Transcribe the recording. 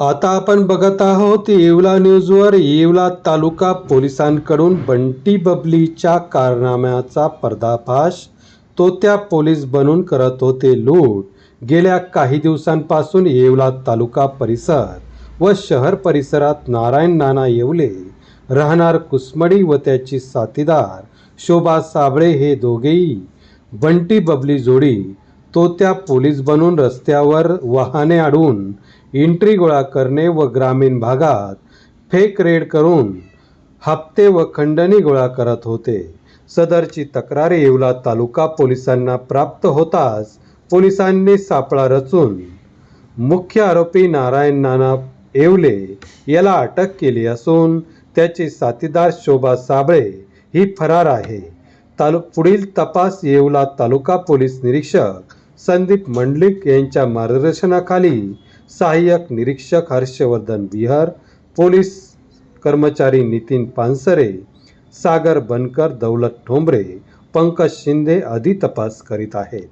आता आपण बघत आहोत येवला न्यूजवर येवला तालुका पोलिसांकडून बंटी बबलीच्या कारनाम्याचा पर्दाफाश. तो त्या पोलीस बनून करत होते लूट. गेल्या काही दिवसांपासून येवला तालुका परिसर व शहर परिसरात नारायण नाना येवले राहणार कुसमडी व त्याची साथीदार शोभा साबळे हे दोघेही. बंटी बबली जोडी तो त्या पोलीस बनून रस्त्यावर वाहने अडवून एंट्री गोळा करणे व ग्रामीण भागात फेक रेड करून हप्ते व खंडणी गोळा करत होते. सदरची तक्रार येवला तालुका पोलिसांना प्राप्त होताच पोलिसांनी सापळा रचून मुख्य आरोपी नारायण नाना येवले याला अटक केली असून त्याची साथीदार शोभा साबळे ही फरार आहे. तालु पुढील तपास येवला तालुका पोलीस निरीक्षक संदीप मंडलिक यांच्या मार्गदर्शनाखाली सहाय्यक निरीक्षक हर्षवर्धन विहर पोलीस कर्मचारी नितीन पानसरे सागर बनकर दौलत ठोंबरे पंकज शिंदे आदी तपास करीत आहेत.